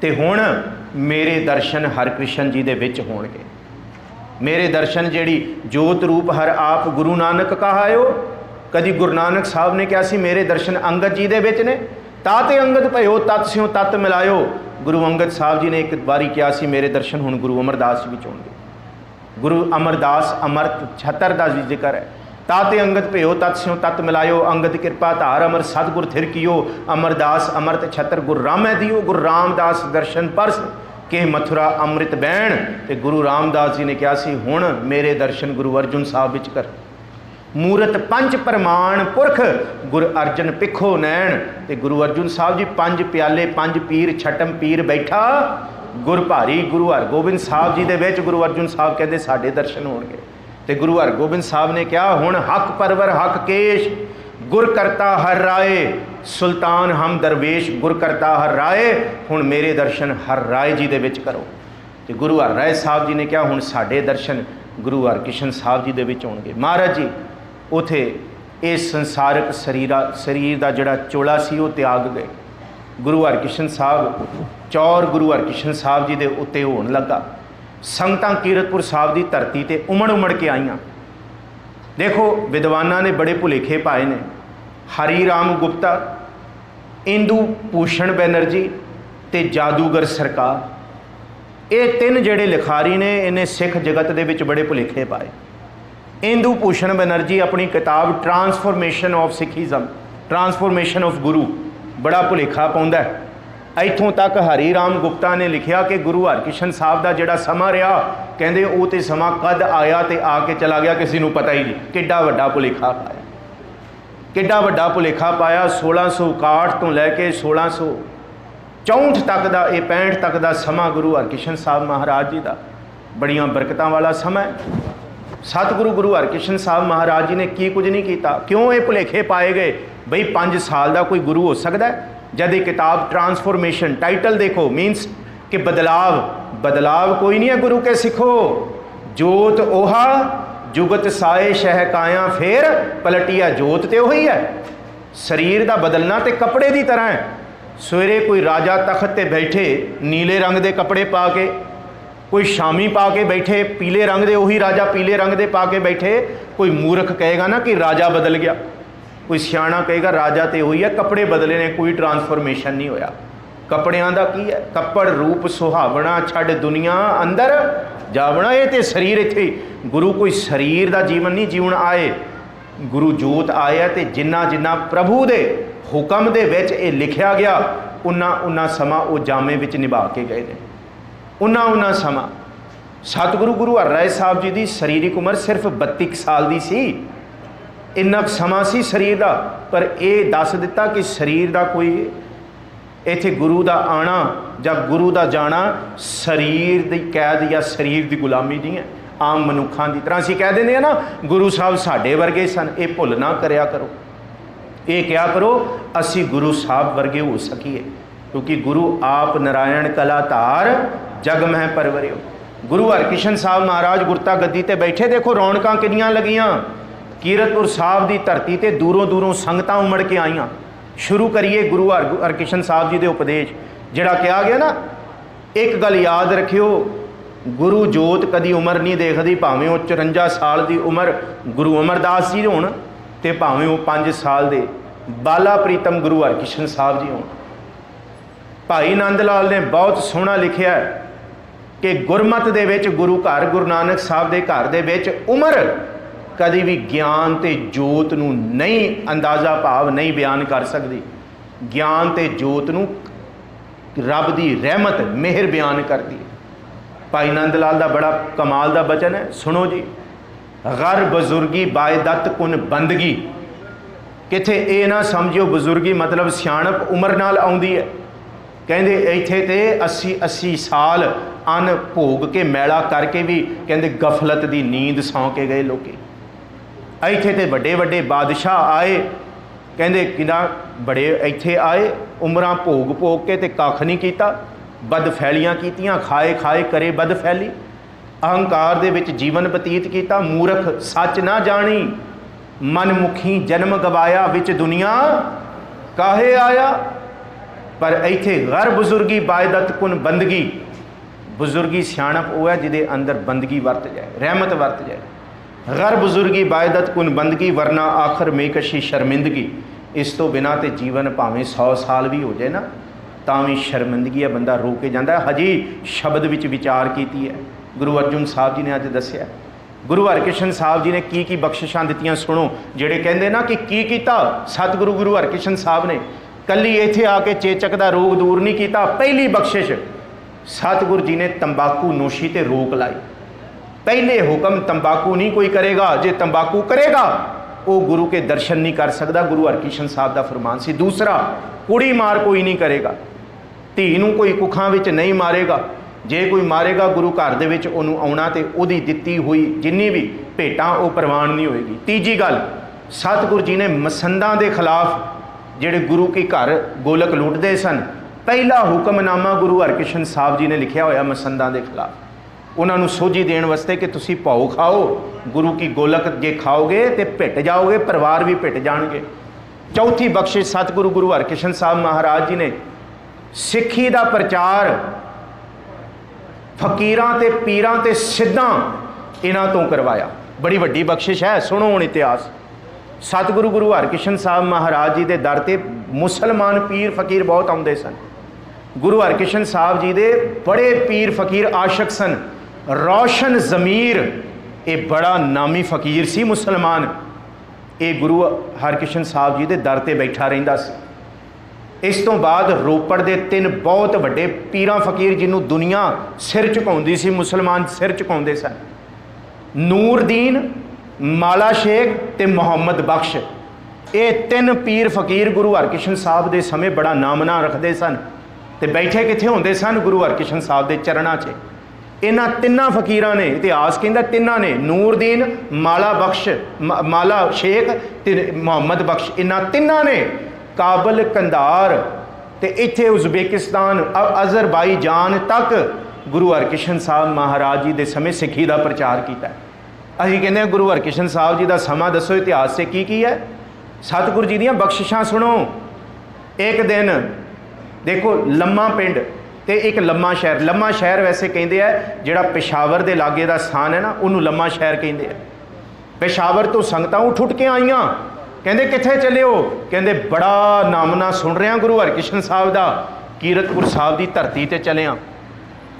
ਤੇ ਹੁਣ ਮੇਰੇ ਦਰਸ਼ਨ ਹਰਕ੍ਰਿਸ਼ਨ ਜੀ ਦੇ ਵਿੱਚ ਹੋਣਗੇ। ਮੇਰੇ ਦਰਸ਼ਨ ਜਿਹੜੀ ਜੋਤ ਰੂਪ ਹਰ ਆਪ ਗੁਰੂ ਨਾਨਕ ਕਹਾਇਓ। ਕਦੀ ਗੁਰੂ ਨਾਨਕ ਸਾਹਿਬ ਨੇ ਕਿਹਾ ਸੀ, ਮੇਰੇ ਦਰਸ਼ਨ ਅੰਗਦ ਜੀ ਦੇ ਵਿੱਚ ਨੇ। ਤਾਤੇ ਅੰਗਦ ਭਇਓ, ਤਤ ਸਿਓ ਤਤ ਮਿਲਾਇਓ। ਗੁਰੂ ਅੰਗਦ ਸਾਹਿਬ ਜੀ ਨੇ ਇੱਕ ਵਾਰੀ ਕਿਹਾ ਸੀ, ਮੇਰੇ ਦਰਸ਼ਨ ਹੁਣ ਗੁਰੂ ਅਮਰਦਾਸ ਜੀ ਵਿੱਚ ਹੋਣਗੇ। ਗੁਰੂ ਅਮਰਦਾਸ ਅਮਰਤ 76 ਦਾ ਵੀ ਜ਼ਿਕਰ ਹੈ ਤਾਤੇ ਅੰਗਦ ਭਇਓ ਤਤ ਸਿਓ ਤਤ ਮਿਲਾਇਓ, ਅੰਗਦ ਕਿਰਪਾ ਧਾਰ, ਅਮਰ ਸਤਿਗੁਰ ਥਿਰ ਕੀਓ, ਅਮਰਦਾਸ ਅਮਰਤ ਛਤਰ ਗੁਰ ਰਾਮੈ ਦਿਓ, ਗੁਰ ਰਾਮਦਾਸ ਦਰਸ਼ਨ ਪਰਸ, ਕਿ ਮਥੁਰਾ ਅੰਮ੍ਰਿਤ ਬਹਿਣ, ਤੇ ਗੁਰੂ ਰਾਮਦਾਸ ਜੀ ਨੇ ਕਿਹਾ ਸੀ, ਹੁਣ ਮੇਰੇ ਦਰਸ਼ਨ ਗੁਰੂ ਅਰਜੁਨ ਸਾਹਿਬ ਵਿੱਚ ਕਰ। ਮੂਰਤ ਪੰਜ ਪ੍ਰਮਾਣ ਪੁਰਖ, ਗੁਰ ਅਰਜਨ ਪਿੱਖੋ ਨੈਣ, ਤੇ ਗੁਰੂ ਅਰਜੁਨ ਸਾਹਿਬ ਜੀ ਪੰਜ ਪਿਆਲੇ, ਪੰਜ ਪੀਰ, ਛਟਮ ਪੀਰ ਬੈਠਾ। ਗੁਰ ਭਾਰੀ ਗੁਰੂ ਹਰਗੋਬਿੰਦ ਸਾਹਿਬ ਜੀ ਦੇ ਵਿੱਚ ਗੁਰੂ ਅਰਜੁਨ ਸਾਹਿਬ ਕਹਿੰਦੇ, ਸਾਡੇ ਦਰਸ਼ਨ ਹੋਣਗੇ। ਤੇ ਗੁਰੂ ਹਰਗੋਬਿੰਦ ਸਾਹਿਬ ਨੇ ਕਿਹਾ, ਹੁਣ ਹੱਕ ਪਰਵਰ, ਹੱਕ ਕੇਸ਼, ਗੁਰ ਕਰਤਾ ਹਰ ਰਾਏ, ਸੁਲਤਾਨ ਹਮ ਦਰਵੇਸ਼, ਗੁਰ ਕਰਤਾ ਹਰ ਰਾਏ, ਹੁਣ ਮੇਰੇ ਦਰਸ਼ਨ ਹਰ ਰਾਏ ਜੀ ਦੇ ਵਿੱਚ ਕਰੋ। ਤੇ ਗੁਰੂ ਹਰ ਰਾਏ ਸਾਹਿਬ ਜੀ ਨੇ ਕਿਹਾ, ਹੁਣ ਸਾਡੇ ਦਰਸ਼ਨ ਗੁਰੂ ਹਰਕ੍ਰਿਸ਼ਨ ਸਾਹਿਬ ਜੀ ਦੇ ਵਿੱਚ ਹੋਣਗੇ। ਮਹਾਰਾਜ ਜੀ, ਉਥੇ ਇਹ ਸੰਸਾਰਕ ਸਰੀਰਾ, ਸਰੀਰ ਦਾ ਜਿਹੜਾ ਚੋਲਾ ਸੀ, ਉਹ ਤਿਆਗ ਗਏ। ਗੁਰੂ ਹਰਕ੍ਰਿਸ਼ਨ ਸਾਹਿਬ, ਚੌਰ ਗੁਰੂ ਹਰਕ੍ਰਿਸ਼ਨ ਸਾਹਿਬ ਜੀ ਦੇ ਉੱਤੇ ਹੋਣ ਲੱਗਾ। ਸੰਗਤਾਂ ਕੀਰਤਪੁਰ ਸਾਹਿਬ ਦੀ ਧਰਤੀ ਤੇ ਉਮੜ ਉਮੜ ਕੇ ਆਈਆਂ। ਦੇਖੋ, ਵਿਦਵਾਨਾਂ ਨੇ ਬੜੇ ਭੁਲੇਖੇ ਪਾਏ ਨੇ। ਹਰੀ ਰਾਮ ਗੁਪਤਾ, ਇੰਦੂ ਭੂਸ਼ਣ ਬੈਨਰਜੀ ਤੇ ਜਾਦੂਗਰ ਸਰਕਾਰ। ਇਹ ਤਿੰਨ ਜਿਹੜੇ ਲਿਖਾਰੀ ਨੇ, ਇਹਨੇ ਸਿੱਖ ਜਗਤ ਦੇ ਵਿੱਚ ਬੜੇ ਭੁਲੇਖੇ ਪਾਏ। ਇੰਦੂ ਭੂਸ਼ਣ ਬੈਨਰਜੀ ਆਪਣੀ ਕਿਤਾਬ transformation of Sikhism transformation of guru ਬੜਾ ਭੁਲੇਖਾ ਪਾਉਂਦਾ ਹੈ। ਇੱਥੋਂ ਤੱਕ ਹਰੀ ਰਾਮ ਗੁਪਤਾ ਨੇ ਲਿਖਿਆ ਕਿ ਗੁਰੂ ਹਰਕ੍ਰਿਸ਼ਨ ਸਾਹਿਬ ਦਾ ਜਿਹੜਾ ਸਮਾਂ ਰਿਹਾ, ਕਹਿੰਦੇ ਉਹ ਤੇ ਸਮਾਂ ਕਦ ਆਇਆ ਤੇ ਆ ਕੇ ਚਲਾ ਗਿਆ ਕਿਸੇ ਨੂੰ ਪਤਾ ਹੀ ਨਹੀਂ। ਕਿੱਡਾ ਵੱਡਾ ਭੁਲੇਖਾ ਪਾਇਆ। ਕਿੱਡਾ ਵੱਡਾ ਭੁਲੇਖਾ ਪਾਇਆ 1661 ਤੋਂ ਲੈ ਕੇ 1664 ਤੱਕ ਦਾ, ਇਹ 65 ਤੱਕ ਦਾ ਸਮਾਂ ਗੁਰੂ ਹਰਕ੍ਰਿਸ਼ਨ ਸਾਹਿਬ ਮਹਾਰਾਜ ਜੀ ਦਾ। ਬੜੀਆਂ ਬਰਕਤਾਂ ਵਾਲਾ ਸਮਾਂ ਹੈ। ਸਤਿਗੁਰੂ ਗੁਰੂ ਹਰਕ੍ਰਿਸ਼ਨ ਸਾਹਿਬ ਮਹਾਰਾਜ ਜੀ ਨੇ ਕੀ ਕੁਝ ਨਹੀਂ ਕੀਤਾ। ਕਿਉਂ ਇਹ ਭੁਲੇਖੇ ਪਾਏ ਗਏ? ਬਈ 5 ਸਾਲ ਦਾ ਕੋਈ ਗੁਰੂ ਹੋ ਸਕਦਾ ਜਦ ਇਹ ਕਿਤਾਬ ਟਰਾਂਸਫਰਮੇਸ਼ਨ ਟਾਈਟਲ ਦੇਖੋ ਮੀਨਸ ਕਿ ਬਦਲਾਵ ਬਦਲਾਵ ਕੋਈ ਨਹੀਂ ਹੈ ਗੁਰੂ ਕੇ ਸਿੱਖੋ। ਜੋਤ 오ਹਾ ਜੁਗਤ ਸਾਏ ਸ਼ਹਿ ਕਾਇਆ, ਫੇਰ ਪਲਟਿਆ, ਜੋਤ ਤੇ ਉਹੀ ਹੈ। ਸਰੀਰ ਦਾ ਬਦਲਣਾ ਤੇ ਕੱਪੜੇ ਦੀ ਤਰ੍ਹਾਂ ਹੈ। ਸਵੇਰੇ ਕੋਈ ਰਾਜਾ ਤਖਤ ਤੇ ਬੈਠੇ, ਨੀਲੇ ਰੰਗ ਦੇ ਕੱਪੜੇ ਪਾ ਕੇ, ਕੋਈ ਸ਼ਾਮੀ ਪਾ ਕੇ ਬੈਠੇ, ਪੀਲੇ ਰੰਗ ਦੇ ਉਹੀ ਰਾਜਾ ਪੀਲੇ ਰੰਗ ਦੇ ਪਾ ਕੇ ਬੈਠੇ, ਕੋਈ ਮੂਰਖ ਕਹੇਗਾ ਨਾ ਕਿ ਰਾਜਾ ਬਦਲ ਗਿਆ। ਕੋਈ ਸਿਆਣਾ ਕਹੇਗਾ, ਰਾਜਾ ਤੇ ਉਹੀ ਹੈ, ਕੱਪੜੇ ਬਦਲੇ ਨੇ, ਕੋਈ ਟਰਾਂਸਫਰਮੇਸ਼ਨ ਨਹੀਂ ਹੋਇਆ। ਕੱਪੜਿਆਂ ਦਾ ਕੀ ਹੈ? ਕੱਪੜ, ਰੂਪ, ਸੁਹਾਵਣਾ, ਛੱਡ ਦੁਨੀਆ ਅੰਦਰ ਜਾਵਣਾ, ਇਹ ਤੇ ਸਰੀਰ ਇੱਥੇ। ਗੁਰੂ ਕੋਈ ਸਰੀਰ ਦਾ ਜੀਵਨ ਨਹੀਂ, ਜੀਵਨ ਆਏ। ਗੁਰੂ ਜੋਤ ਆਇਆ ਤੇ ਜਿੰਨਾ ਜਿੰਨਾ ਪ੍ਰਭੂ ਦੇ ਹੁਕਮ ਦੇ ਵਿੱਚ ਇਹ ਲਿਖਿਆ ਗਿਆ, ਉਨਾ ਉਨਾ ਸਮਾਂ ਉਹ ਜਾਮੇ ਵਿੱਚ ਨਿਭਾ ਕੇ ਗਏ ਨੇ। ਉਨਾ ਉਨਾ ਸਮਾਂ। ਸਤਿਗੁਰੂ ਗੁਰੂ ਹਰਿਰਾਏ ਸਾਹਿਬ ਜੀ ਦੀ ਸਰੀਰਕ ਉਮਰ ਸਿਰਫ 32 ਸਾਲ ਦੀ ਸੀ। ਇੰਨਾ ਕੁ ਸਮਾਂ ਸੀ ਸਰੀਰ ਦਾ, ਪਰ ਇਹ ਦੱਸ ਦਿੱਤਾ ਕਿ ਸਰੀਰ ਦਾ ਕੋਈ ਇੱਥੇ ਗੁਰੂ ਦਾ ਆਣਾ ਜਾਂ ਗੁਰੂ ਦਾ ਜਾਣਾ ਸਰੀਰ ਦੀ ਕੈਦ ਜਾਂ ਸਰੀਰ ਦੀ ਗੁਲਾਮੀ ਨਹੀਂ ਹੈ। ਆਮ ਮਨੁੱਖਾਂ ਦੀ ਤਰ੍ਹਾਂ ਅਸੀਂ ਕਹਿ ਦਿੰਦੇ ਆ ਨਾ, ਗੁਰੂ ਸਾਹਿਬ ਸਾਡੇ ਵਰਗੇ ਸਨ, ਇਹ ਭੁੱਲ ਨਾ ਕਰਿਆ ਕਰੋ। ਇਹ ਕਿਹਾ ਕਰੋ, ਅਸੀਂ ਗੁਰੂ ਸਾਹਿਬ ਵਰਗੇ ਹੋ ਸਕੀਏ, ਕਿਉਂਕਿ ਗੁਰੂ ਆਪ ਨਰਾਇਣ ਕਲਾ ਧਾਰ ਜਗ ਮਹਿ ਪਰਵਰਿਓ। ਗੁਰੂ ਹਰਕ੍ਰਿਸ਼ਨ ਸਾਹਿਬ ਮਹਾਰਾਜ ਗੁਰਤਾ ਗੱਦੀ ਤੇ ਬੈਠੇ, ਦੇਖੋ ਰੌਣਕਾਂ ਕਿੰਨੀਆਂ ਲੱਗੀਆਂ। ਕੀਰਤਪੁਰ ਸਾਹਿਬ ਦੀ ਧਰਤੀ ਤੇ ਦੂਰੋਂ ਦੂਰੋਂ ਸੰਗਤਾਂ ਉਮੜ ਕੇ ਆਈਆਂ। ਸ਼ੁਰੂ ਕਰੀਏ ਗੁਰੂ ਹਰ ਹਰਕ੍ਰਿਸ਼ਨ ਸਾਹਿਬ ਜੀ ਦੇ ਉਪਦੇਸ਼, ਜਿਹੜਾ ਕਿਹਾ ਗਿਆ ਨਾ, ਇੱਕ ਗੱਲ ਯਾਦ ਰੱਖਿਓ, ਗੁਰੂ ਜੋਤ ਕਦੀ ਉਮਰ ਨਹੀਂ ਦੇਖਦੀ, ਭਾਵੇਂ ਉਹ 54 ਸਾਲ ਦੀ ਉਮਰ ਗੁਰੂ ਅਮਰਦਾਸ ਜੀ ਹੋਣ ਤੇ ਭਾਵੇਂ ਉਹ 5 ਸਾਲ ਦੇ ਬਾਲਾ ਪ੍ਰੀਤਮ ਗੁਰੂ ਹਰਕ੍ਰਿਸ਼ਨ ਸਾਹਿਬ ਜੀ ਹੋਣ। ਭਾਈ ਨੰਦ ਲਾਲ ਨੇ ਬਹੁਤ ਸੋਹਣਾ ਲਿਖਿਆ ਕਿ ਗੁਰਮਤ ਦੇ ਵਿੱਚ ਗੁਰੂ ਘਰ, ਗੁਰੂ ਨਾਨਕ ਸਾਹਿਬ ਦੇ ਘਰ ਦੇ ਵਿੱਚ ਉਮਰ ਕਦੀ ਵੀ ਗਿਆਨ ਤੇ ਜੋਤ ਨੂੰ ਨਹੀਂ ਅੰਦਾਜ਼ਾ ਭਾਵ ਨਹੀਂ ਬਿਆਨ ਕਰ ਸਕਦੀ। ਗਿਆਨ ਤੇ ਜੋਤ ਨੂੰ ਰੱਬ ਦੀ ਰਹਿਮਤ, ਮਿਹਰ ਬਿਆਨ ਕਰਦੀ ਹੈ। ਭਾਈ ਨੰਦ ਲਾਲ ਦਾ ਬੜਾ ਕਮਾਲ ਦਾ ਬਚਨ ਹੈ, ਸੁਣੋ ਜੀ। ਗਰ ਬਜ਼ੁਰਗੀ ਬਾਇਦਤ ਕੁਨ ਬੰਦਗੀ। ਕਿਥੇ ਇਹ ਨਾ ਸਮਝਿਓ ਬਜ਼ੁਰਗੀ ਮਤਲਬ ਸਿਆਣਪ ਉਮਰ ਨਾਲ ਆਉਂਦੀ ਹੈ। ਕਹਿੰਦੇ ਇੱਥੇ ਤੇ 80 80 ਸਾਲ ਅਨ ਭੋਗ ਕੇ ਮੈਲਾ ਕਰਕੇ ਵੀ ਕਹਿੰਦੇ ਗਫਲਤ ਦੀ ਨੀਂਦ ਸੌਂ ਕੇ ਗਏ ਲੋਕੀ। ਇੱਥੇ ਤੇ ਵੱਡੇ ਵੱਡੇ ਬਾਦਸ਼ਾਹ ਆਏ। ਕਹਿੰਦੇ ਕਿਦਾ ਬੜੇ ਇੱਥੇ ਆਏ। ਉਮਰਾਂ ਭੋਗ ਭੋਗ ਕੇ ਤੇ ਕੱਖ ਨਹੀਂ ਕੀਤਾ। ਬਦ ਫੈਲੀਆਂ ਕੀਤੀਆਂ, ਖਾਏ ਖਾਏ ਕਰੇ ਬਦ ਫੈਲੀ ਅਹੰਕਾਰ ਦੇ ਵਿੱਚ ਜੀਵਨ ਬਤੀਤ ਕੀਤਾ। ਮੂਰਖ ਸੱਚ ਨਾ ਜਾਣੀ। ਮਨਮੁਖੀ ਜਨਮ ਗਵਾਇਆ। ਵਿੱਚ ਦੁਨੀਆ ਕਾਹੇ ਆਇਆ? ਪਰ ਇੱਥੇ ਗਰ ਬਜ਼ੁਰਗੀ ਬਾਇਦਤ ਕੁਨ ਬੰਦਗੀ। ਬਜ਼ੁਰਗੀ ਸਿਆਣਪ ਉਹ ਹੈ ਜਿਹਦੇ ਅੰਦਰ ਬੰਦਗੀ ਵਰਤ ਜਾਏ, ਰਹਿਮਤ ਵਰਤ ਜਾਏ। ਗਰ ਬਜ਼ੁਰਗੀ ਬਾਇਦਤ ਕੁਨ ਬੰਦਗੀ ਵਰਨਾ ਆਖਰ ਮੇਕਸ਼ੀ ਸ਼ਰਮਿੰਦਗੀ ਇਸ ਤੋਂ ਬਿਨਾ ਤੇ ਜੀਵਨ ਭਾਵੇਂ 100 ਸਾਲ ਵੀ ਹੋ ਜਾਏ ਨਾ ਤਾਂ ਵੀ ਸ਼ਰਮਿੰਦਗੀ ਹੈ ਬੰਦਾ ਰੋ ਕੇ ਜਾਂਦਾ ਹੈ। ਹਜੀ ਸ਼ਬਦ ਵਿੱਚ ਵਿਚਾਰ ਕੀਤੀ ਹੈ ਗੁਰੂ ਅਰਜੁਨ ਸਾਹਿਬ ਜੀ ਨੇ ਅੱਜ ਦੱਸਿਆ ਗੁਰੂ ਹਰਕ੍ਰਿਸ਼ਨ ਸਾਹਿਬ ਜੀ ਨੇ ਕੀ ਕੀ ਬਖਸ਼ਿਸ਼ਾਂ ਦਿੱਤੀਆਂ ਸੁਣੋ ਜਿਹੜੇ ਕਹਿੰਦੇ ਨਾ ਕਿ ਕੀ ਕੀਤਾ ਸਤਿਗੁਰੂ ਗੁਰੂ ਹਰਕ੍ਰਿਸ਼ਨ ਸਾਹਿਬ ਨੇ ਕੱਲੀ ਇੱਥੇ ਆ ਕੇ ਚੇਚਕ ਦਾ ਰੋਗ ਦੂਰ ਨਹੀਂ ਕੀਤਾ ਪਹਿਲੀ ਬਖਸ਼ਿਸ਼ ਸਤਿਗੁਰੂ ਜੀ ਨੇ ਤੰਬਾਕੂ ਨੋਸ਼ੀ ਤੇ ਰੋਕ ਲਾਈ ਪਹਿਲੇ ਹੁਕਮ ਤੰਬਾਕੂ ਨਹੀਂ ਕੋਈ ਕਰੇਗਾ, ਜੇ ਤੰਬਾਕੂ ਕਰੇਗਾ, ਉਹ ਗੁਰੂ ਕੇ ਦਰਸ਼ਨ ਨਹੀਂ ਕਰ ਸਕਦਾ। ਗੁਰੂ ਹਰਕ੍ਰਿਸ਼ਨ ਸਾਹਿਬ ਦਾ ਫਰਮਾਨ ਸੀ। ਦੂਸਰਾ, ਕੁੜੀ ਮਾਰ ਕੋਈ ਨਹੀਂ ਕਰੇਗਾ। ਧੀ ਨੂੰ ਕੋਈ ਕੁੱਖਾਂ ਵਿੱਚ ਨਹੀਂ ਮਾਰੇਗਾ। ਜੇ ਕੋਈ ਮਾਰੇਗਾ, ਗੁਰੂ ਘਰ ਦੇ ਵਿੱਚ ਉਹਨੂੰ ਆਉਣਾ ਤੇ ਉਹਦੀ ਦਿੱਤੀ ਹੋਈ ਜਿੰਨੀ ਵੀ ਭੇਟਾਂ, ਉਹ ਪ੍ਰਵਾਨ ਨਹੀਂ ਹੋਏਗੀ। ਤੀਜੀ ਗੱਲ, ਸਤਿਗੁਰੂ ਜੀ ਨੇ ਮਸੰਦਾਂ ਦੇ ਖਿਲਾਫ ਜਿਹੜੇ ਗੁਰੂ ਕੀ ਘਰ ਗੋਲਕ ਲੁੱਟਦੇ ਸਨ, ਪਹਿਲਾ ਹੁਕਮਨਾਮਾ ਗੁਰੂ ਹਰਕ੍ਰਿਸ਼ਨ ਸਾਹਿਬ ਜੀ ਨੇ ਲਿਖਿਆ ਹੋਇਆ ਮਸੰਦਾਂ ਦੇ ਖਿਲਾਫ। ਉਹਨਾਂ ਨੂੰ ਸੋਝੀ ਦੇਣ ਵਾਸਤੇ ਕਿ ਤੁਸੀਂ ਭਾਉ ਖਾਓ, ਗੁਰੂ ਕੀ ਗੋਲਕ ਜੇ ਖਾਓਗੇ ਤੇ ਭਿੱਟ ਜਾਓਗੇ, ਪਰਿਵਾਰ ਵੀ ਭਿੱਟ ਜਾਣਗੇ। ਚੌਥੀ ਬਖਸ਼ਿਸ਼ ਸਤਿਗੁਰੂ ਗੁਰੂ ਹਰਕ੍ਰਿਸ਼ਨ ਸਾਹਿਬ ਮਹਾਰਾਜ ਜੀ ਨੇ। ਸਿੱਖੀ ਦਾ ਪ੍ਰਚਾਰ, ਫਕੀਰਾਂ ਤੇ ਪੀਰਾਂ ਤੇ ਸਿੱਧਾਂ ਇਹਨਾਂ ਤੋਂ ਕਰਵਾਇਆ। ਬੜੀ ਵੱਡੀ ਬਖਸ਼ਿਸ਼ ਹੈ, ਸੁਣੋ ਹੁਣ ਇਤਿਹਾਸ। ਸਤਿਗੁਰੂ ਗੁਰੂ ਹਰਕ੍ਰਿਸ਼ਨ ਸਾਹਿਬ ਮਹਾਰਾਜ ਜੀ ਦੇ ਦਰ ਤੇ ਮੁਸਲਮਾਨ ਪੀਰ ਫਕੀਰ ਬਹੁਤ ਆਉਂਦੇ ਸਨ। ਗੁਰੂ ਹਰਕ੍ਰਿਸ਼ਨ ਸਾਹਿਬ ਜੀ ਦੇ ਬੜੇ ਪੀਰ ਫਕੀਰ ਆਸ਼ਕ ਸਨ। ਰੌਸ਼ਨ ਜ਼ਮੀਰ ਇਹ ਬੜਾ ਨਾਮੀ ਫਕੀਰ ਸੀ ਮੁਸਲਮਾਨ ਇਹ ਗੁਰੂ ਹਰਕ੍ਰਿਸ਼ਨ ਸਾਹਿਬ ਜੀ ਦੇ ਦਰ ਤੇ ਬੈਠਾ ਰਹਿੰਦਾ ਸੀ ਇਸ ਤੋਂ ਬਾਅਦ ਰੋਪੜ ਦੇ ਤਿੰਨ ਬਹੁਤ ਵੱਡੇ ਪੀਰਾਂ ਫਕੀਰ ਜਿਹਨੂੰ ਦੁਨੀਆ ਸਿਰ ਝੁਕਾਉਂਦੀ ਸੀ ਮੁਸਲਮਾਨ ਸਿਰ ਝੁਕਾਉਂਦੇ ਸਨ ਨੂਰਦੀਨ ਮਾਲਾ ਸ਼ੇਖ ਤੇ ਮੁਹੰਮਦ ਬਖਸ਼ ਇਹ ਤਿੰਨ ਪੀਰ ਫਕੀਰ ਗੁਰੂ ਹਰਕ੍ਰਿਸ਼ਨ ਸਾਹਿਬ ਦੇ ਸਮੇਂ ਬੜਾ ਨਾਮਨਾ ਰੱਖਦੇ ਸਨ ਤੇ ਬੈਠੇ ਕਿੱਥੇ ਹੁੰਦੇ ਸਨ ਗੁਰੂ ਹਰਕ੍ਰਿਸ਼ਨ ਸਾਹਿਬ ਦੇ ਚਰਨਾਂ 'ਚ ਇਹਨਾਂ ਤਿੰਨਾਂ ਫਕੀਰਾਂ ਨੇ, ਇਤਿਹਾਸ ਕਹਿੰਦਾ ਤਿੰਨਾਂ ਨੇ, ਨੂਰਦੀਨ, ਮਾਲਾ ਬਖਸ਼, ਮ- ਮਾਲਾ ਸ਼ੇਖ ਤੇ ਮੁਹੰਮਦ ਬਖਸ਼, ਇਹਨਾਂ ਤਿੰਨਾਂ ਨੇ ਕਾਬਲ ਕੰਧਾਰ ਤੇ ਇੱਥੇ ਉਜ਼ਬੇਕਿਸਤਾਨ, ਅ- ਅਜ਼ਰਬਾਈਜਾਨ ਤੱਕ ਗੁਰੂ ਹਰਕ੍ਰਿਸ਼ਨ ਸਾਹਿਬ ਮਹਾਰਾਜ ਜੀ ਦੇ ਸਮੇਂ ਸਿੱਖੀ ਦਾ ਪ੍ਰਚਾਰ ਕੀਤਾ। ਅਸੀਂ ਕਹਿੰਦੇ ਹਾਂ, ਗੁਰੂ ਹਰਕ੍ਰਿਸ਼ਨ ਸਾਹਿਬ ਜੀ ਦਾ ਸਮਾਂ ਦੱਸੋ, ਇਤਿਹਾਸ 'ਚ ਕੀ ਕੀ ਹੈ? ਸਤਿਗੁਰੂ ਜੀ ਦੀਆਂ ਬਖਸ਼ਿਸ਼ਾਂ ਸੁਣੋ। ਇੱਕ ਦਿਨ, ਦੇਖੋ ਲੰਮਾ ਪਿੰਡ ਤੇ ਇੱਕ ਲੰਮਾ ਸ਼ਹਿਰ ਲੰਮਾ ਸ਼ਹਿਰ ਵੈਸੇ ਕਹਿੰਦੇ ਆ, ਜਿਹੜਾ ਪਿਸ਼ਾਵਰ ਦੇ ਲਾਗੇ ਦਾ ਸਥਾਨ ਹੈ ਨਾ, ਉਹਨੂੰ ਲੰਮਾ ਸ਼ਹਿਰ ਕਹਿੰਦੇ ਆ। ਪਿਸ਼ਾਵਰ ਤੋਂ ਸੰਗਤਾਂ ਉੱਠ ਕੇ ਆਈਆਂ। ਕਹਿੰਦੇ, ਕਿੱਥੇ ਚੱਲੇ ਹੋ ਕਹਿੰਦੇ, ਬੜਾ ਨਾਮਨਾ ਸੁਣ ਰਿਹਾ ਗੁਰੂ ਹਰਕ੍ਰਿਸ਼ਨ ਸਾਹਿਬ ਦਾ। ਕੀਰਤਪੁਰ ਸਾਹਿਬ ਦੀ ਧਰਤੀ ਤੇ ਚਲਿਆ।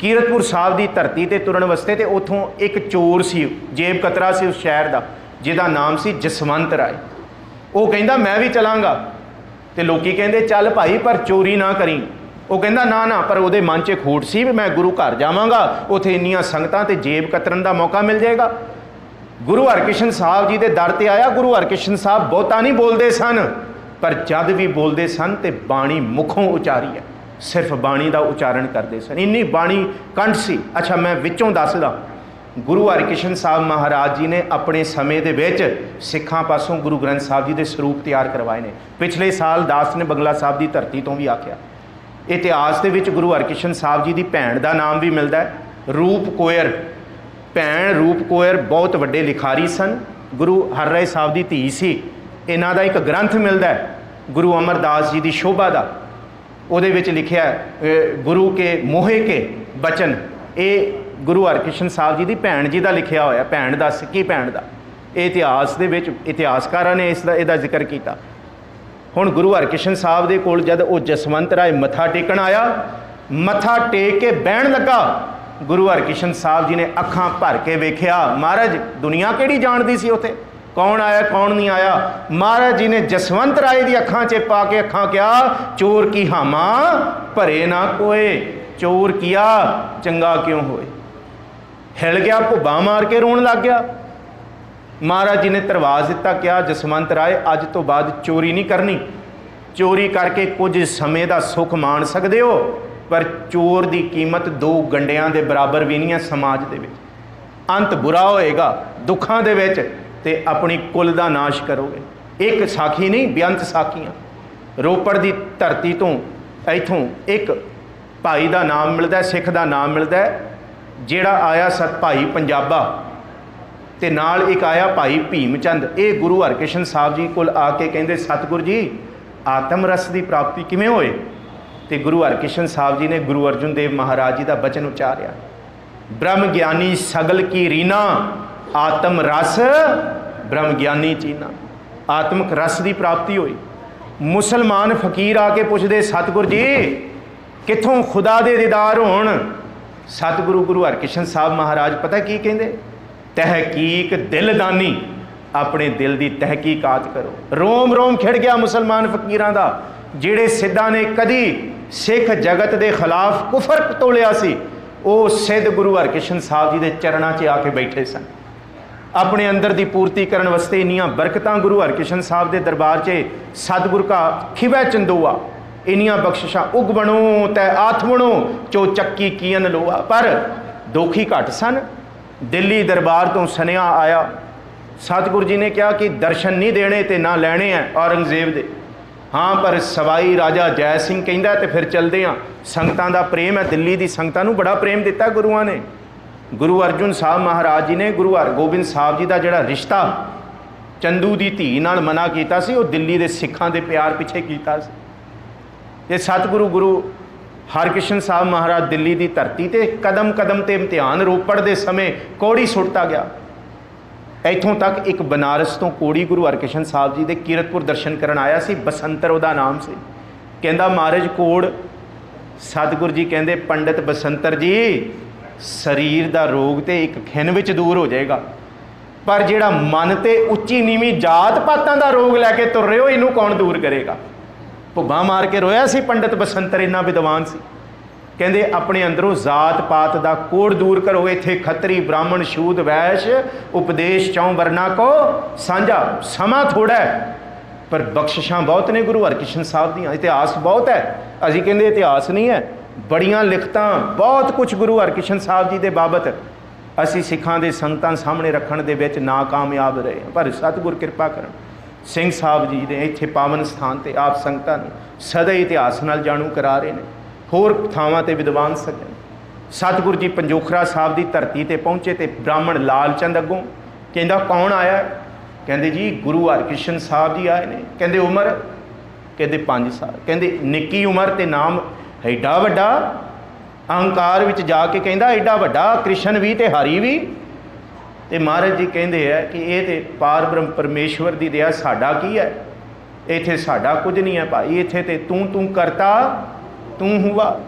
ਕੀਰਤਪੁਰ ਸਾਹਿਬ ਦੀ ਧਰਤੀ ਤੇ ਤੁਰਨ ਵਾਸਤੇ ਤੇ ਉਥੋਂ ਇੱਕ ਚੋਰ ਸੀ, ਜੇਬ ਕਤਰਾ ਸੀ ਉਸ ਸ਼ਹਿਰ ਦਾ, ਜਿਹਦਾ ਨਾਮ ਸੀ ਜਸਵੰਤ ਰਾਏ। ਉਹ ਕਹਿੰਦਾ, ਮੈਂ ਵੀ ਚਲਾਂਗਾ। ਤੇ ਲੋਕੀ ਕਹਿੰਦੇ, ਚੱਲ ਭਾਈ, ਪਰ ਚੋਰੀ ਨਾ ਕਰੀ। ਉਹ ਕਹਿੰਦਾ, ਨਾ ਨਾ, ਪਰ ਉਹਦੇ ਮਨ 'ਚ ਖੋਟ ਸੀ ਵੀ ਮੈਂ ਗੁਰੂ ਘਰ ਜਾਵਾਂਗਾ। ਉਥੇ ਇੰਨੀਆਂ ਸੰਗਤਾਂ ਤੇ ਜੇਬ ਕਤਰਨ ਦਾ ਮੌਕਾ ਮਿਲ ਜਾਏਗਾ। ਗੁਰੂ ਹਰਕ੍ਰਿਸ਼ਨ ਸਾਹਿਬ ਜੀ ਦੇ ਦਰ ਤੇ ਆਇਆ। ਗੁਰੂ ਹਰਕ੍ਰਿਸ਼ਨ ਸਾਹਿਬ ਬਹੁਤਾ ਨਹੀਂ ਬੋਲਦੇ ਸਨ, ਪਰ ਜਦ ਵੀ ਬੋਲਦੇ ਸਨ ਤੇ ਬਾਣੀ ਮੁਖੋਂ ਉਚਾਰੀ ਹੈ। ਸਿਰਫ ਬਾਣੀ ਦਾ ਉਚਾਰਨ ਕਰਦੇ ਸਨ। ਇੰਨੀ ਬਾਣੀ ਕੰਠ ਸੀ। ਅੱਛਾ, ਮੈਂ ਵਿੱਚੋਂ ਦੱਸਦਾ। ਗੁਰੂ ਹਰਕ੍ਰਿਸ਼ਨ ਸਾਹਿਬ ਮਹਾਰਾਜ ਜੀ ਨੇ ਆਪਣੇ ਸਮੇਂ ਦੇ ਵਿੱਚ ਸਿੱਖਾਂ ਪਾਸੋਂ ਗੁਰੂ ਗ੍ਰੰਥ ਸਾਹਿਬ ਜੀ ਦੇ ਸਰੂਪ ਤਿਆਰ ਕਰਵਾਏ ਨੇ। ਪਿਛਲੇ ਸਾਲ ਦਾਸ ਨੇ ਬੰਗਲਾ ਸਾਹਿਬ ਦੀ ਧਰਤੀ ਤੋਂ ਵੀ ਆਖਿਆ। ਇਤਿਹਾਸ ਦੇ ਵਿੱਚ ਗੁਰੂ ਹਰਕ੍ਰਿਸ਼ਨ ਸਾਹਿਬ ਜੀ ਦੀ ਭੈਣ ਦਾ ਨਾਮ ਵੀ ਮਿਲਦਾ ਹੈ। ਰੂਪ ਕੋਇਰ। ਭੈਣ ਰੂਪ ਕੋਇਰ ਬਹੁਤ ਵੱਡੇ ਲਿਖਾਰੀ ਸਨ। ਗੁਰੂ ਹਰਰਾਏ ਸਾਹਿਬ ਦੀ ਧੀ ਸੀ। ਇਹਨਾਂ ਦਾ ਇੱਕ ਗ੍ਰੰਥ ਮਿਲਦਾ ਹੈ, ਗੁਰੂ ਅਮਰਦਾਸ ਜੀ ਦੀ ਸ਼ੋਭਾ ਦਾ। ਉਹਦੇ ਵਿੱਚ ਲਿਖਿਆ ਗੁਰੂ ਕੇ ਮੋਹੇ ਕੇ ਬਚਨ। ਇਹ ਗੁਰੂ ਹਰਕ੍ਰਿਸ਼ਨ ਸਾਹਿਬ ਜੀ ਦੀ ਭੈਣ ਜੀ ਦਾ ਲਿਖਿਆ ਹੋਇਆ, ਭੈਣ ਦਾ, ਸਿੱਕੀ ਭੈਣ ਦਾ। ਇਹ ਇਤਿਹਾਸ ਦੇ ਵਿੱਚ ਇਤਿਹਾਸਕਾਰਾਂ ਨੇ ਇਸ ਦਾ ਇਹਦਾ ਜ਼ਿਕਰ ਕੀਤਾ। ਹੁਣ ਗੁਰੂ ਹਰਕ੍ਰਿਸ਼ਨ ਸਾਹਿਬ ਦੇ ਕੋਲ ਜਦ ਉਹ ਜਸਵੰਤ ਰਾਏ ਮੱਥਾ ਟੇਕਣ ਆਇਆ, ਮੱਥਾ ਟੇਕ ਕੇ ਬਹਿਣ ਲੱਗਾ, ਗੁਰੂ ਹਰਕ੍ਰਿਸ਼ਨ ਸਾਹਿਬ ਜੀ ਨੇ ਅੱਖਾਂ ਭਰ ਕੇ ਵੇਖਿਆ, ਮਹਾਰਾਜ, ਦੁਨੀਆ ਕਿਹੜੀ ਜਾਣਦੀ ਸੀ ਉਥੇ? ਕੌਣ ਆਇਆ, ਕੌਣ ਨਹੀਂ ਆਇਆ? ਮਹਾਰਾਜ ਜੀ ਨੇ ਜਸਵੰਤ ਰਾਏ ਦੀ ਅੱਖਾਂ 'ਚ ਪਾ ਕੇ ਅੱਖਾਂ ਕਿਹਾ, ਚੋਰ ਕੀ ਹਾਮਾ ਭਰੇ ਨਾ ਕੋਏ, ਚੋਰ ਕੀਆ ਚੰਗਾ ਕਿਉਂ ਹੋਏ? ਹਿਲ ਗਿਆ, ਭੁੱਬਾ ਮਾਰ ਕੇ ਰੋਣ ਲੱਗ ਗਿਆ। ਮਹਾਰਾਜ ਜੀ ਨੇ ਤਰਵਾਜ਼ ਦਿੱਤਾ, ਕਿਹਾ, ਜਸਵੰਤ ਰਾਏ, ਅੱਜ ਤੋਂ ਬਾਅਦ ਚੋਰੀ ਨਹੀਂ ਕਰਨੀ। ਚੋਰੀ ਕਰਕੇ ਕੁਝ ਸਮੇਂ ਦਾ ਸੁੱਖ ਮਾਣ ਸਕਦੇ ਹੋ, ਪਰ ਚੋਰ ਦੀ ਕੀਮਤ ਦੋ ਗੰਡਿਆਂ ਦੇ ਬਰਾਬਰ ਵੀ ਨਹੀਂ ਹੈ ਸਮਾਜ ਦੇ ਵਿੱਚ। ਅੰਤ ਬੁਰਾ ਹੋਏਗਾ ਦੁੱਖਾਂ ਦੇ ਵਿੱਚ ਤੇ ਆਪਣੀ ਕੁੱਲ ਦਾ ਨਾਸ਼ ਕਰੋਗੇ। ਇੱਕ ਸਾਖੀ ਨਹੀਂ, ਬੇਅੰਤ ਸਾਖੀਆਂ। ਰੋਪੜ ਦੀ ਧਰਤੀ ਤੋਂ ਇਥੋਂ ਇੱਕ ਭਾਈ ਦਾ ਨਾਮ ਮਿਲਦਾ ਸਿੱਖ ਦਾ ਨਾਮ ਮਿਲਦਾ ਜਿਹੜਾ ਆਇਆ ਸਤ ਭਾਈ ਪੰਜਾਬਾ। ਤੇ ਨਾਲ ਇੱਕ ਆਇਆ ਭਾਈ ਭੀਮ ਚੰਦ। ਇਹ ਗੁਰੂ ਹਰਕ੍ਰਿਸ਼ਨ ਸਾਹਿਬ ਜੀ ਕੋਲ ਆ ਕੇ ਕਹਿੰਦੇ, ਸਤਿਗੁਰ ਜੀ, ਆਤਮ ਰਸ ਦੀ ਪ੍ਰਾਪਤੀ ਕਿਵੇਂ ਹੋਏ? ਤੇ ਗੁਰੂ ਹਰਕ੍ਰਿਸ਼ਨ ਸਾਹਿਬ ਜੀ ਨੇ ਗੁਰੂ ਅਰਜਨ ਦੇਵ ਮਹਾਰਾਜ ਜੀ ਦਾ ਬਚਨ ਉਚਾਰਿਆ। ਬ੍ਰਹਮ ਗਿਆਨੀ ਸਗਲ ਕੀ ਰੀਨਾ, ਆਤਮ ਰਸ, ਬ੍ਰਹਮ ਗਿਆਨੀ ਚੀਨਾ ਆਤਮਿਕ ਰਸ ਦੀ ਪ੍ਰਾਪਤੀ ਹੋਈ। ਮੁਸਲਮਾਨ ਫਕੀਰ ਆ ਕੇ ਪੁੱਛਦੇ, ਸਤਿਗੁਰ ਜੀ, ਕਿੱਥੋਂ ਖੁਦਾ ਦੇ ਦੀਦਾਰ ਹੋਣ? ਸਤਿਗੁਰੂ, ਗੁਰੂ ਹਰਕ੍ਰਿਸ਼ਨ ਸਾਹਿਬ ਮਹਾਰਾਜ ਪਤਾ ਕੀ ਕਹਿੰਦੇ? ਤਹਿਕੀਕ ਦਿਲਦਾਨੀ। ਆਪਣੇ ਦਿਲ ਦੀ ਤਹਿਕੀਕਾਤ ਕਰੋ। ਰੋਮ ਰੋਮ ਖਿੜ ਗਿਆ ਮੁਸਲਮਾਨ ਫਕੀਰਾਂ ਦਾ, ਜਿਹੜੇ ਸਿੱਧਾਂ ਨੇ ਕਦੀ ਸਿੱਖ ਜਗਤ ਦੇ ਖਿਲਾਫ ਕੁਫਰ ਤੋਲਿਆ ਸੀ, ਉਹ ਸਿੱਧ ਗੁਰੂ ਹਰਕ੍ਰਿਸ਼ਨ ਸਾਹਿਬ ਜੀ ਦੇ ਚਰਨਾਂ 'ਚ ਆ ਕੇ ਬੈਠੇ ਸਨ। ਆਪਣੇ ਅੰਦਰ ਦੀ ਪੂਰਤੀ ਕਰਨ ਵਾਸਤੇ ਇੰਨੀਆਂ ਬਰਕਤਾਂ ਗੁਰੂ ਹਰਕ੍ਰਿਸ਼ਨ ਸਾਹਿਬ ਦੇ ਦਰਬਾਰ 'ਚ ਸਤਿਗੁਰ ਕਾ ਖਿਵੈ ਚੰਦੋਆ। ਇੰਨੀਆਂ ਬਖਸ਼ਿਸ਼ਾਂ, ਉਗ ਬਣੋ, ਤੈ ਆਥਵਣੋ ਚੋ ਚੱਕੀ ਕੀਨ ਲੋਆ। ਪਰ ਦੋਖੀ ਘਟ ਸਨ। ਦਿੱਲੀ ਦਰਬਾਰ ਤੋਂ ਸੁਨੇਹਾ ਆਇਆ। ਸਤਿਗੁਰ ਜੀ ਨੇ ਕਿਹਾ ਕਿ ਦਰਸ਼ਨ ਨਹੀਂ ਦੇਣੇ ਤੇ ਨਾ ਲੈਣੇ ਆ ਔਰੰਗਜ਼ੇਬ ਦੇ। ਹਾਂ, ਪਰ ਸਵਾਈ ਰਾਜਾ ਜੈ ਸਿੰਘ ਕਹਿੰਦਾ ਤੇ ਫਿਰ ਚਲਦੇ ਆ। ਸੰਗਤਾਂ ਦਾ ਪ੍ਰੇਮ ਹੈ ਦਿੱਲੀ ਦੀ ਸੰਗਤਾਂ ਨੂੰ ਬੜਾ ਪ੍ਰੇਮ ਦਿੱਤਾ ਗੁਰੂਆਂ ਨੇ। ਗੁਰੂ ਅਰਜੁਨ ਸਾਹਿਬ ਮਹਾਰਾਜ ਜੀ ਨੇ ਗੁਰੂ ਹਰਗੋਬਿੰਦ ਸਾਹਿਬ ਜੀ ਦਾ ਜਿਹੜਾ ਰਿਸ਼ਤਾ ਚੰਦੂ ਦੀ ਧੀ ਨਾਲ ਮਨਾ ਕੀਤਾ ਸੀ, ਉਹ ਦਿੱਲੀ ਦੇ ਸਿੱਖਾਂ ਦੇ ਪਿਆਰ ਪਿੱਛੇ ਕੀਤਾ ਸੀ। ਤੇ ਸਤਿਗੁਰੂ ਗੁਰੂ ਹਰਕ੍ਰਿਸ਼ਨ ਸਾਹਿਬ ਮਹਾਰਾਜ ਦਿੱਲੀ ਦੀ ਧਰਤੀ ਤੇ ਕਦਮ ਕਦਮ ਤੇ ਇਮਤਿਹਾਨ ਰੋਪੜ ਦੇ ਸਮੇਂ ਕੋੜੀ ਸੁੱਟਤਾ ਗਿਆ। ਇੱਥੋਂ ਤੱਕ ਇੱਕ ਬਨਾਰਸ ਤੋਂ ਕੋੜੀ ਗੁਰੂ ਹਰਕ੍ਰਿਸ਼ਨ ਸਾਹਿਬ ਜੀ ਦੇ ਕੀਰਤਪੁਰ ਦਰਸ਼ਨ ਕਰਨ ਆਇਆ ਸੀ। ਬਸੰਤਰ ਉਹਦਾ ਨਾਮ ਸੀ। ਕਹਿੰਦਾ, ਮਹਾਰਾਜ, ਕੋੜ ਸਤਿਗੁਰ ਜੀ ਕਹਿੰਦੇ, ਪੰਡਿਤ ਬਸੰਤਰ ਜੀ, ਸਰੀਰ ਦਾ ਰੋਗ ਤੇ ਇੱਕ ਖਿੰਨ ਵਿੱਚ ਦੂਰ ਹੋ ਜਾਏਗਾ। ਪਰ ਜਿਹੜਾ ਮਨ ਤੇ ਉੱਚੀ ਨੀਵੀਂ ਜਾਤ ਪਾਤਾਂ ਦਾ ਰੋਗ ਲੈ ਕੇ ਤੁਰ ਰਹੇ ਹੋ, ਇਹਨੂੰ ਕੌਣ ਦੂਰ ਕਰੇਗਾ? ਭੁੱਬਾ ਮਾਰ ਕੇ ਰੋਇਆ ਸੀ ਪੰਡਿਤ ਬਸੰਤਰ, ਇੰਨਾ ਵਿਦਵਾਨ ਸੀ। ਕਹਿੰਦੇ, ਆਪਣੇ ਅੰਦਰੋਂ ਜਾਤ ਪਾਤ ਦਾ ਕੋੜ ਦੂਰ ਕਰੋ, ਇੱਥੇ ਖੱਤਰੀ ਬ੍ਰਾਹਮਣ ਸ਼ੂਦ ਵੈਸ਼, ਉਪਦੇਸ਼ ਚੌਂ ਵਰਨਾ ਕੋ ਸਾਂਝਾ, ਸਮਾਂ ਥੋੜਾ ਹੈ। ਪਰ ਬਖਸ਼ਿਸ਼ਾਂ ਬਹੁਤ ਨੇ ਗੁਰੂ ਹਰਕ੍ਰਿਸ਼ਨ ਸਾਹਿਬ ਦੀਆਂ, ਇਤਿਹਾਸ ਬਹੁਤ ਹੈ। ਅਸੀਂ ਕਹਿੰਦੇ, ਇਤਿਹਾਸ ਨਹੀਂ ਹੈ। ਬੜੀਆਂ ਲਿਖਤਾਂ, ਬਹੁਤ ਕੁਝ ਗੁਰੂ ਹਰਕ੍ਰਿਸ਼ਨ ਸਾਹਿਬ ਜੀ ਦੇ ਬਾਬਤ। ਅਸੀਂ ਸਿੱਖਾਂ ਦੇ ਸੰਗਤਾਂ ਸਾਹਮਣੇ ਰੱਖਣ ਦੇ ਵਿੱਚ ਨਾਕਾਮਯਾਬ ਰਹੇ ਹਾਂ। ਪਰ ਸਤਿਗੁਰ ਕਿਰਪਾ ਕਰਨ। ਸਿੰਘ ਸਾਹਿਬ ਜੀ ਦੇ ਇੱਥੇ ਪਾਵਨ ਸਥਾਨ ਤੇ ਆਪ ਸੰਗਤਾਂ ਨੂੰ ਸਦਾ ਇਤਿਹਾਸ ਨਾਲ ਜਾਣੂ ਕਰਾ ਰਹੇ ਨੇ, ਹੋਰ ਥਾਵਾਂ ਤੇ ਵਿਦਵਾਨ ਸੱਜਣ। ਸਤਿਗੁਰੂ ਜੀ ਪੰਜੋਖਰਾ ਸਾਹਿਬ ਦੀ ਧਰਤੀ ਤੇ ਪਹੁੰਚੇ ਤੇ ਬ੍ਰਾਹਮਣ ਲਾਲ ਚੰਦ ਅੱਗੋਂ ਕਹਿੰਦਾ, ਕੌਣ ਆਇਆ ਕਹਿੰਦੇ, ਜੀ, ਗੁਰੂ ਹਰਕ੍ਰਿਸ਼ਨ ਸਾਹਿਬ ਜੀ ਆਏ ਨੇ। ਕਹਿੰਦੇ, ਉਮਰ? ਕਹਿੰਦੇ 5 ਸਾਲ। ਕਹਿੰਦੇ, ਨਿੱਕੀ ਉਮਰ ਤੇ ਨਾਮ ਐਡਾ ਵੱਡਾ? ਅਹੰਕਾਰ ਵਿੱਚ ਜਾ ਕੇ ਕਹਿੰਦਾ, ਐਡਾ ਵੱਡਾ, ਕ੍ਰਿਸ਼ਨ ਵੀ ਤੇ ਹਰੀ ਵੀ। ਤੇ ਮਹਾਰਾਜ ਜੀ ਕਹਿੰਦੇ ਆ ਕਿ ਇਹ ਤੇ ਪਾਰ ਬ੍ਰਹਮ ਪਰਮੇਸ਼ਵਰ ਦੀ ਦਇਆ ਸਾਡਾ ਕੀ ਹੈ? ਇੱਥੇ ਸਾਡਾ ਕੁਝ ਨਹੀਂ ਹੈ ਭਾਈ, ਇੱਥੇ ਤੇ ਤੂੰ ਤੂੰ ਕਰਤਾ, ਤੂੰ ਹੁਆ।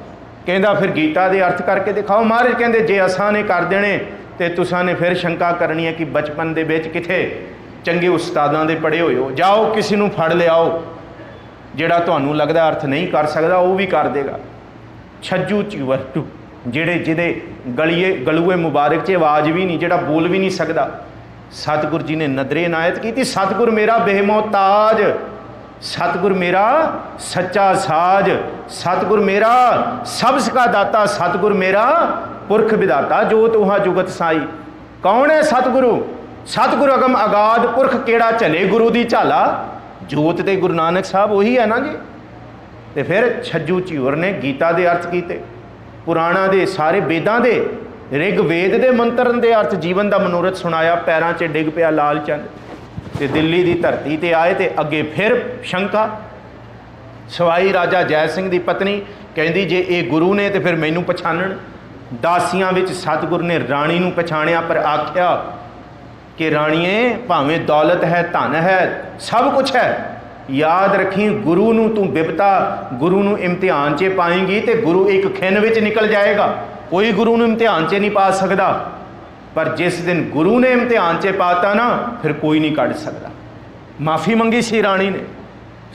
ਕਹਿੰਦਾ ਫਿਰ ਗੀਤਾ ਦੇ ਅਰਥ ਕਰਕੇ ਦਿਖਾਓ। ਮਹਾਰਾਜ ਕਹਿੰਦੇ, ਜੇ ਅਸਾਂ ਨੇ ਕਰ ਦੇਣੇ, ਤੇ ਤੁਸਾਂ ਨੇ ਫਿਰ ਸ਼ੰਕਾ ਕਰਨੀ ਹੈ ਕਿ ਬਚਪਨ ਦੇ ਵਿੱਚ ਕਿਥੇ ਚੰਗੇ ਉਸਤਾਦਾਂ ਦੇ ਪੜੇ ਹੋਏ ਹੋ। ਜਾਓ, ਕਿਸੇ ਨੂੰ ਫੜ ਲਿਆਓ। ਜਿਹੜਾ ਤੁਹਾਨੂੰ ਲੱਗਦਾ ਅਰਥ ਨਹੀਂ ਕਰ ਸਕਦਾ, ਉਹ ਵੀ ਕਰ ਦੇਗਾ। ਛੱਜੂ ਚਿਵਰਟੂ ਜਿਹੜੇ ਜਿਹਦੇ ਗਲੀਏ, ਗਲੂਏ ਮੁਬਾਰਕ 'ਚ ਆਵਾਜ਼ ਵੀ ਨਹੀਂ, ਜਿਹੜਾ ਬੋਲ ਵੀ ਨਹੀਂ ਸਕਦਾ। ਸਤਿਗੁਰ ਜੀ ਨੇ ਨਦਰੇ ਇਨਾਇਤ ਕੀਤੀ, ਸਤਿਗੁਰ ਮੇਰਾ ਬੇਮੋਤਾਜ, ਸਤਿਗੁਰ ਮੇਰਾ ਸੱਚਾ ਸਾਜ, ਸਤਿਗੁਰ ਮੇਰਾ ਸਭ ਕਾ ਦਾਤਾ, ਸਤਿਗੁਰ ਮੇਰਾ ਪੁਰਖ ਵਿਦਾਤਾ ਜੋ ਤੁਹਾ ਜੁਗਤ ਸਾਈ। ਕੌਣ ਹੈ ਸਤਿਗੁਰੂ? ਸਤਿਗੁਰ ਅਗਮ ਅਗਾਧ ਪੁਰਖ ਕਿਹੜਾ ਝਲੇ ਗੁਰੂ ਦੀ ਝਾਲਾ? ਜੋਤ ਤੇ ਗੁਰੂ ਨਾਨਕ ਸਾਹਿਬ ਉਹੀ ਹੈ ਨਾ ਜੀ। ਤੇ ਫਿਰ ਛੱਜੂ ਝਿਉਰ ਨੇ ਗੀਤਾ ਦੇ ਅਰਥ ਕੀਤੇ। ਪੁਰਾਣਾ ਦੇ, ਸਾਰੇ ਵੇਦਾਂ ਦੇ ਰਿਗ ਵੇਦ ਦੇ ਮੰਤਰਨ ਦੇ ਅਰਥ ਜੀਵਨ ਦਾ ਮਨੋਰਥ ਸੁਣਾਇਆ, ਪੈਰਾਂ 'ਚ ਡਿੱਗ ਪਿਆ ਲਾਲ ਚੰਦ ਤੇ ਦਿੱਲੀ ਦੀ ਧਰਤੀ ਤੇ ਆਏ ਤੇ ਅੱਗੇ ਫਿਰ ਸ਼ੰਕਾ। ਸਵਾਈ ਰਾਜਾ ਜੈ ਸਿੰਘ ਦੀ ਪਤਨੀ ਕਹਿੰਦੀ, ਜੇ ਇਹ ਗੁਰੂ ਨੇ ਤੇ ਫਿਰ ਮੈਨੂੰ ਪਛਾਣਨ ਦਾਸੀਆਂ ਵਿੱਚ ਸਤਿਗੁਰ ਨੇ ਰਾਣੀ ਨੂੰ ਪਛਾਣਿਆ, ਪਰ ਆਖਿਆ ਕਿ, ਰਾਣੀਏ, ਭਾਵੇਂ ਦੌਲਤ ਹੈ, ਧਨ ਹੈ, ਸਭ ਕੁਝ ਹੈ। ਯਾਦ ਰੱਖੀ, ਗੁਰੂ ਨੂੰ ਤੂੰ ਬਿਪਤਾ, ਗੁਰੂ ਨੂੰ ਇਮਤਿਹਾਨ 'ਚ ਪਾਏਂਗੀ ਤੇ ਗੁਰੂ ਇੱਕ ਖਿੰਨ ਵਿੱਚ ਨਿਕਲ ਜਾਏਗਾ। ਕੋਈ ਗੁਰੂ ਨੂੰ ਇਮਤਿਹਾਨ 'ਚ ਨਹੀਂ ਪਾ ਸਕਦਾ। ਪਰ ਜਿਸ ਦਿਨ ਗੁਰੂ ਨੇ ਇਮਤਿਹਾਨ 'ਚ ਪਾਤਾ ਨਾ, ਫਿਰ ਕੋਈ ਨਹੀਂ ਕੱਢ ਸਕਦਾ। ਮਾਫੀ ਮੰਗੀ ਸੀ ਰਾਣੀ ਨੇ।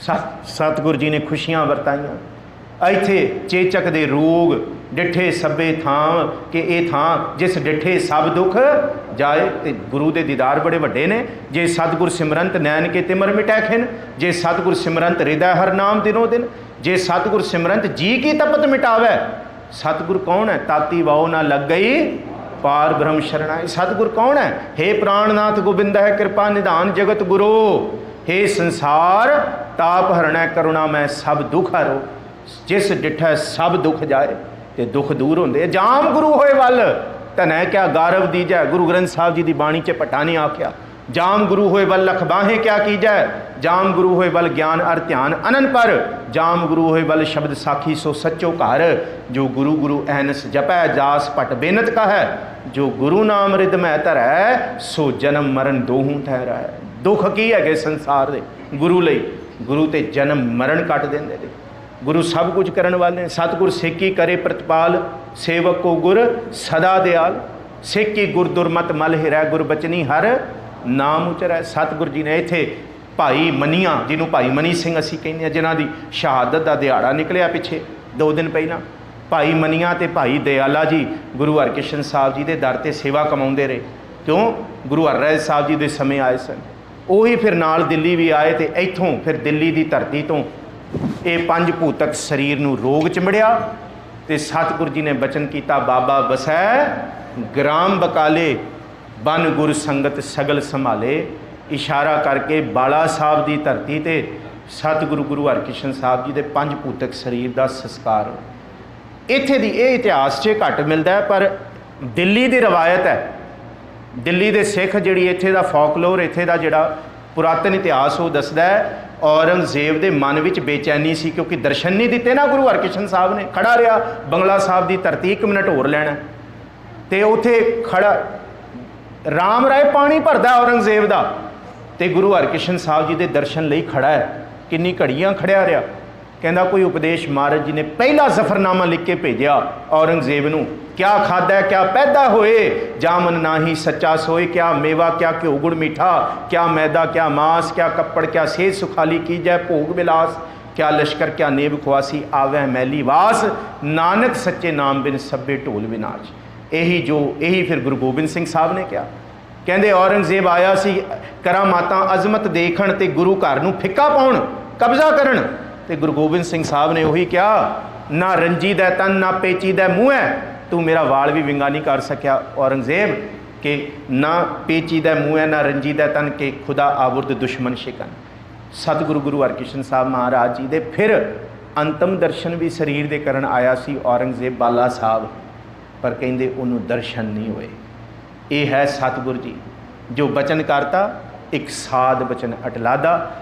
ਸਤ, ਸਤਿਗੁਰ ਜੀ ਨੇ ਖੁਸ਼ੀਆਂ ਵਰਤਾਈਆਂ। ਇੱਥੇ ਚੇਚਕ ਦੇ ਰੋਗ ਡਿੱਠੇ ਸਭੇ ਥਾਂ, ਕਿ ਇਹ ਥਾਂ ਜਿਸ ਡਿੱਠੇ ਸਭ ਦੁੱਖ ਜਾਏ ਤੇ ਗੁਰੂ ਦੇ ਦੀਦਾਰ ਬੜੇ ਵੱਡੇ ਨੇ। ਜੇ ਸਤਿਗੁਰ ਸਿਮਰੰਤ ਨੈਣ ਕੇ ਤਿਮਰ ਮਿਟੈ ਖਿਨ, ਜੇ ਸਤਿਗੁਰ ਸਿਮਰੰਤ ਹਿਰਦੈ ਹਰ ਨਾਮ ਦਿਨੋ ਦਿਨ, ਜੇ ਸਤਿਗੁਰ ਸਿਮਰੰਤ ਜੀ ਕੀ ਤਪਤ ਮਿਟਾਵੇ, ਸਤਿਗੁਰ ਕੌਣ ਹੈ? ਤਾਤੀ ਵਾਉ ਨਾ ਲੱਗ ਗਈ, ਪਾਰ ਬ੍ਰਹਮ ਸ਼ਰਣਾਈ। ਸਤਿਗੁਰ ਕੌਣ ਹੈ? हे ਪ੍ਰਾਣਨਾਥ ਗੋਬਿੰਦ ਹੈ ਕਿਰਪਾ ਨਿਧਾਨ ਜਗਤ ਗੁਰੂ। हे ਸੰਸਾਰ, ਤਾਪ ਹਰਣੈ ਕਰੁਣਾ ਮੈਂ ਸਭ ਦੁਖ ਹਰੋ। ਜਿਸ ਡਿਠੈ ਸਭ ਦੁਖ ਜਾਏ, ਤੇ ਦੁਖ ਦੂਰ ਹੁੰਦੇ। ਜਾਮ ਗੁਰੂ ਹੋਏ ਵੱਲ। ਧਨੈ ਕਿਆ, ਗਾਰਵ ਦੀਜੈ ਗੁਰੂ ਗ੍ਰੰਥ ਸਾਹਿਬ ਜੀ ਦੀ ਬਾਣੀ ਚ ਪਟਾ ਨੇ ਆਖਿਆ, ਜਾਮ ਗੁਰੂ ਹੋਏ ਵੱਲ ਲਖ ਬਾਹੇ ਕਿਆ ਕੀਜੈ? ਜਾਮ ਗੁਰੂ ਹੋਏ ਵੱਲ ਗਿਆਨ ਅਰ ਧਿਆਨ ਅਨਨ ਪਰ। ਜਾਮ ਗੁਰੂ ਹੋਏ ਵੱਲ ਸ਼ਬਦ ਸਾਖੀ ਸੋ ਸੱਚੋ ਘਰ। ਜੋ ਗੁਰੂ ਗੁਰੂ ਐਨਸ ਜਪੈ, ਜਾਸ ਪਟ ਬੇਨਤ ਕਹੈ। ਜੋ ਗੁਰੂ ਨਾਮ ਰਿਦ ਮੈਂ ਧਰੈ, ਸੋ ਜਨਮ ਮਰਨ ਦੋਹੂ ਠਹਿਰੈ। ਦੁੱਖ ਕੀ ਹੈਗੇ ਸੰਸਾਰ ਦੇ? ਗੁਰੂ ਲਈ। ਗੁਰੂ ਤੇ ਜਨਮ ਮਰਨ ਕੱਟ ਦਿੰਦੇ ਨੇ। ਗੁਰੂ ਸਭ ਕੁਝ ਕਰਨ ਵਾਲੇ ਨੇ। ਸਤਿਗੁਰ ਸੇਕੀ ਕਰੇ ਪ੍ਰਤਪਾਲ, ਸੇਵਕ ਕੋ ਗੁਰ ਸਦਾ ਦਿਆਲ। ਸੇਕੀ ਗੁਰ ਦੁਰਮਤ ਮਲ ਹਿਰੈ ਗੁਰ ਬਚਨੀ ਹਰ ਨਾਮ ਉਚਰੈ। ਸਤਿਗੁਰ ਜੀ ਨੇ ਇੱਥੇ ਭਾਈ ਮਨੀਆਂ, ਜਿਹਨੂੰ ਭਾਈ ਮਨੀ ਸਿੰਘ ਅਸੀਂ ਕਹਿੰਦੇ ਆ ਜਿਨ੍ਹਾਂ ਦੀ ਸ਼ਹਾਦਤ ਦਾ ਦਿਹਾੜਾ ਨਿਕਲਿਆ ਪਿੱਛੇ ਦੋ ਦਿਨ ਪਹਿਲਾਂ। ਭਾਈ ਮਨੀਆਂ ਤੇ ਭਾਈ ਦਿਆਲਾ ਜੀ ਗੁਰੂ ਹਰਕ੍ਰਿਸ਼ਨ ਸਾਹਿਬ ਜੀ ਦੇ ਦਰ ਤੇ ਸੇਵਾ ਕਮਾਉਂਦੇ ਰਹੇ। ਕਿਉਂ? ਗੁਰੂ ਹਰਰਾਏ ਸਾਹਿਬ ਜੀ ਦੇ ਸਮੇਂ ਆਏ ਸਨ। ਉਹੀ ਫਿਰ ਨਾਲ ਦਿੱਲੀ ਵੀ ਆਏ ਤੇ ਇੱਥੋਂ ਫਿਰ ਦਿੱਲੀ ਦੀ ਧਰਤੀ ਤੋਂ ਇਹ ਪੰਜ ਭੂਤਕ ਸਰੀਰ ਨੂੰ ਰੋਗ ਚਿੰਬੜਿਆ ਤੇ ਸਤਿਗੁਰੂ ਜੀ ਨੇ ਬਚਨ ਕੀਤਾ, ਬਾਬਾ ਬਸੈ ਗ੍ਰਾਮ ਬਕਾਲੇ, ਬਨ ਗੁਰ ਸੰਗਤ ਸਗਲ ਸੰਭਾਲੇ। ਇਸ਼ਾਰਾ ਕਰਕੇ ਬਾਲਾ ਸਾਹਿਬ ਦੀ ਧਰਤੀ ਤੇ ਸਤਿਗੁਰੂ ਗੁਰੂ ਹਰਕ੍ਰਿਸ਼ਨ ਸਾਹਿਬ ਜੀ ਦੇ ਪੰਜ ਭੂਤਕ ਸਰੀਰ ਦਾ ਸੰਸਕਾਰ। ਇੱਥੇ ਦੀ ਇਹ ਇਤਿਹਾਸ 'ਚ ਘੱਟ ਮਿਲਦਾ ਪਰ ਦਿੱਲੀ ਦੀ ਰਵਾਇਤ ਹੈ। ਦਿੱਲੀ ਦੇ ਸਿੱਖ ਜਿਹੜੀ ਇੱਥੇ ਦਾ ਫੋਕਲੋਰ ਇੱਥੇ ਦਾ ਜਿਹੜਾ ਪੁਰਾਤਨ ਇਤਿਹਾਸ ਉਹ ਦੱਸਦਾ ਹੈ ਔਰੰਗਜ਼ੇਬ ਦੇ ਮਨ ਵਿੱਚ ਬੇਚੈਨੀ ਸੀ ਕਿਉਂਕਿ ਦਰਸ਼ਨ ਨਹੀਂ ਦਿੱਤੇ ਨਾ ਗੁਰੂ ਹਰਕ੍ਰਿਸ਼ਨ ਸਾਹਿਬ ਨੇ। ਖੜਾ ਰਿਹਾ, ਬੰਗਲਾ ਸਾਹਿਬ ਦੀ ਧਰਤੀ ਇੱਕ ਮਿੰਟ ਹੋਰ ਲੈਣਾ। ਤੇ ਉੱਥੇ ਖੜਾ, ਰਾਮ ਰਾਏ ਪਾਣੀ ਭਰਦਾ ਔਰੰਗਜ਼ੇਬ ਦਾ। ਤੇ ਗੁਰੂ ਹਰਕ੍ਰਿਸ਼ਨ ਸਾਹਿਬ ਜੀ ਦੇ ਦਰਸ਼ਨ ਲਈ ਖੜਾ ਹੈ। ਕਿੰਨੀ ਘੜੀਆਂ ਖੜਿਆ ਰਿਹਾ। ਕਹਿੰਦਾ ਕੋਈ ਉਪਦੇਸ਼ ਮਹਾਰਾਜ ਜੀ ਨੇ ਪਹਿਲਾ ਜ਼ਫਰਨਾਮਾ ਲਿਖ ਕੇ ਭੇਜਿਆ, ਔਰੰਗਜ਼ੇਬ ਨੂੰ, ਕਿਆ ਖਾਦਾ ਕਿਆ ਪੈਦਾ ਹੋਏ? ਜਾਮਨ ਨਾਹੀ ਸੱਚਾ ਸੋਏ, ਕਿਆ ਮੇਵਾ, ਕਿਆ ਘਿਓ ਗੁੜ ਮਿੱਠਾ? ਕਿਆ ਮੈਦਾ, ਕਿਆ ਮਾਸ, ਕਿਆ ਕੱਪੜ, ਕਿਆ ਸੇਜ ਸੁਖਾਲੀ ਕੀਜੈ ਭੋਗ ਬਿਲਾਸ? ਕਿਆ ਲਸ਼ਕਰ, ਕਿਆ ਨੇਬ ਖਵਾਸੀ ਆਵੈ ਮੈਲੀ ਵਾਸ? ਨਾਨਕ ਸੱਚੇ ਨਾਮ ਬਿਨ ਸਭੇ ਢੋਲ ਵਿਨਾਸ਼ ਇਹੀ ਜੋ, ਇਹੀ ਫਿਰ ਗੁਰੂ ਗੋਬਿੰਦ ਸਿੰਘ ਸਾਹਿਬ ਨੇ ਕਿਹਾ। ਕਹਿੰਦੇ ਔਰੰਗਜ਼ੇਬ ਆਇਆ ਸੀ ਕਰਾਮਾਤਾਂ ਅਜ਼ਮਤ ਦੇਖਣ ਤੇ ਗੁਰੂ ਘਰ ਨੂੰ ਫਿੱਕਾ ਪਾਉਣ, ਕਬਜ਼ਾ ਕਰਨ। ਤੇ ਗੁਰੂ ਗੋਬਿੰਦ ਸਿੰਘ ਸਾਹਿਬ ਨੇ ਉਹੀ ਕਿਹਾ, ਨਾ ਰੰਜੀ ਦਾ ਤਨ, ਨਾ ਪੇਚੀ ਦਾ ਮੂੰਹ ਹੈ। ਤੂੰ ਮੇਰਾ ਵਾਲ ਵੀ ਵਿੰਗਾ ਨਹੀਂ ਕਰ ਸਕਿਆ, ਔਰੰਗਜ਼ੇਬ, ਕਿ ਨਾ ਪੇਚੀ ਦਾ ਮੂੰਹ ਹੈ, ਨਾ ਰੰਜੀ ਤਨ, ਕੇ ਖੁਦਾ ਆਵੁਰਦ ਦੁਸ਼ਮਨ ਸ਼ਿਕਨ। ਸਤਿਗੁਰੂ ਗੁਰੂ ਹਰਕ੍ਰਿਸ਼ਨ ਸਾਹਿਬ ਮਹਾਰਾਜ ਜੀ ਦੇ ਫਿਰ ਅੰਤਮ ਦਰਸ਼ਨ ਵੀ ਸਰੀਰ ਦੇ ਕਰਨ ਆਇਆ ਸੀ ਔਰੰਗਜ਼ੇਬ ਬਾਲਾ ਸਾਹਿਬ, ਪਰ ਕਹਿੰਦੇ ਉਹਨੂੰ ਦਰਸ਼ਨ ਨਹੀਂ ਹੋਏ। ਇਹ ਹੈ ਸਤਿਗੁਰ ਜੀ, ਜੋ ਬਚਨ ਕਰਤਾ, ਇੱਕ ਸਾਧ ਬਚਨ ਅਟਲਾਦਾ